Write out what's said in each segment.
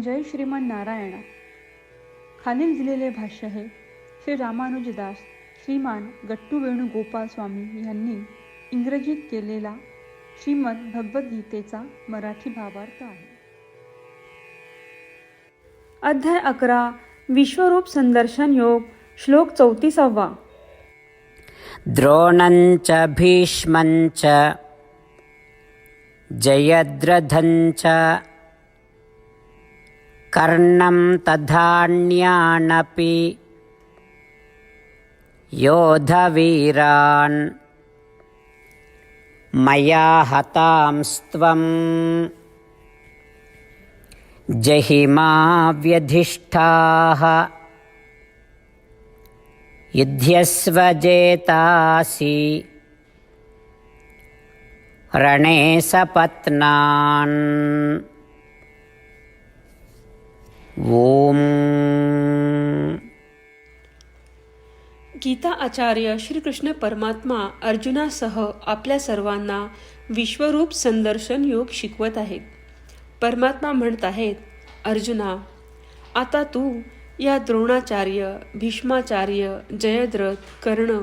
जय श्रीमान नारायणा. खालील दिलेले भाष्य हे श्री रामानुजदास श्रीमान गट्टू वेणुगोपाल स्वामी यांनी इंग्रजीत केलेला श्रीमद भगवद्गीतेचा मराठी भावार्थ आहे. अध्याय अकरा विश्वरूप संदर्शन योग श्लोक चौतीसावा. द्रोणं च भीष्मं कर्णं तथान्यानपि योधवीरान् मया हतांस्त्वं जहिमा व्यधिष्ठाः युध्यस्वजेतासि। रणे सपत्नान् ओम. गीता आचार्य श्रीकृष्ण परमात्मा अर्जुनासह आपल्या सर्वांना विश्वरूप संदर्शन योग शिकवत आहेत. परमात्मा म्हणत आहेत अर्जुना आता तू या द्रोणाचार्य भीष्माचार्य जयद्रथ कर्ण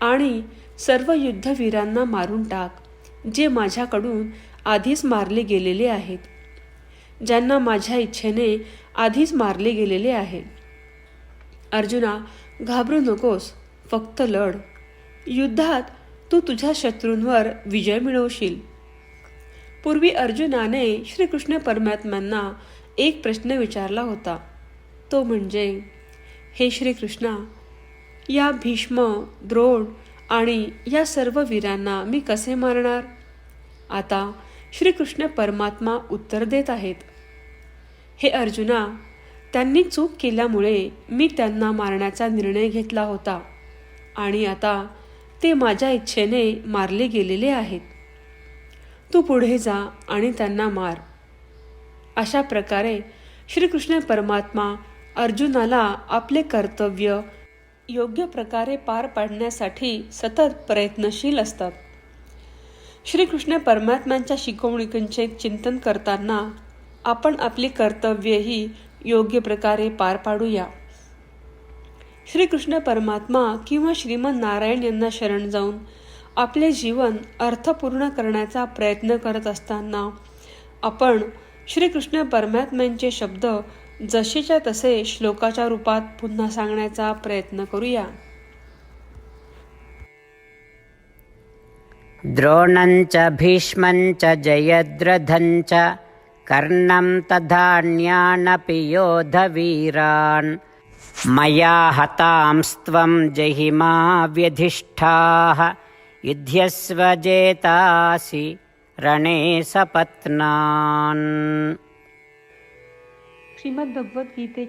आणि सर्व युद्धवीरांना मारून टाक जे माझ्याकडून आधीच मारले गेलेले आहेत. ज्यांना माझ्या इच्छेने आधीच मारले गेलेले आहे. अर्जुना घाबरू नकोस फक्त लढ. युद्धात तू तुझ्या शत्रूंवर विजय मिळवशील. पूर्वी अर्जुनाने श्रीकृष्ण परमात्म्यांना एक प्रश्न विचारला होता. तो म्हणजे हे श्रीकृष्णा या भीष्म द्रोण आणि या सर्व वीरांना मी कसे मारणार? आता श्रीकृष्ण परमात्मा उत्तर देत आहेत. हे अर्जुना त्यांनी चूक केल्यामुळे मी त्यांना मारण्याचा निर्णय घेतला होता आणि आता ते माझ्या इच्छेने मारले गेलेले आहेत. तू पुढे जा आणि त्यांना मार. अशा प्रकारे श्रीकृष्ण परमात्मा अर्जुनाला आपले कर्तव्य योग्य प्रकारे पार पाडण्यासाठी सतत प्रयत्नशील असतात. श्रीकृष्ण परमात्म्यांच्या शिकवणुकींचे चिंतन करताना आपण आपली कर्तव्यही योग्य प्रकारे पार पाडूया. श्रीकृष्ण परमात्मा किंवा श्रीमन नारायण यांना शरण जाऊन आपले जीवन अर्थपूर्ण करण्याचा प्रयत्न करत असताना आपण श्रीकृष्ण परमात्म्यांचे शब्द जसेच्या तसे श्लोकाच्या रूपात पुन्हा सांगण्याचा प्रयत्न करूया. द्रोणं च भीष्मं च जयद्रथञ्च कर्णं तथान्यानपि योधवीरान्। मया हतांस्त्वं जहिमा व्यधिष्ठाः युध्यस्वजेतासि रणे सपत्नान्। श्रीमद्भगवद्गीते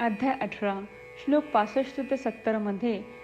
अध्याय अठरा श्लोक पासष्ट ते सत्तरमध्ये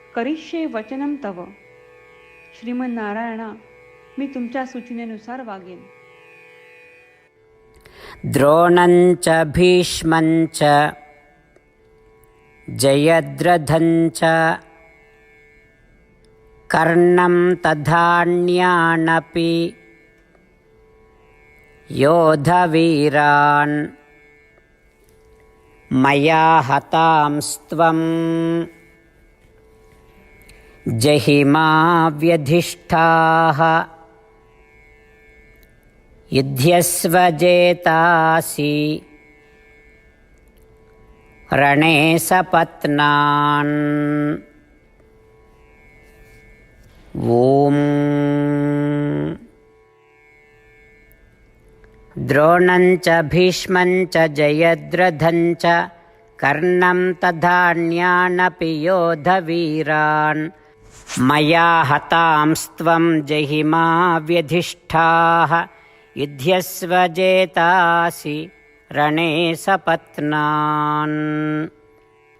करिष्ये वचनम तव. श्रीमन नारायणा मी तुमच्या सूचनेनुसार वागेन. द्रोणञ्च भीष्मञ्च जयद्रथञ्च कर्णं तथान्यानपि योधवीरान् मया हतांस्त्वम्। जहिमाव्यधिष्ठाः। रणे सपत्नान् ॐ द्रोणं च भीष्मं च जयद्रथं च कर्णं तथान्यानपि योधवीरान्। मया हतांस्त्वं जहिमा व्यधिष्ठाः युध्यस्व जेतासि रणे सपत्नान्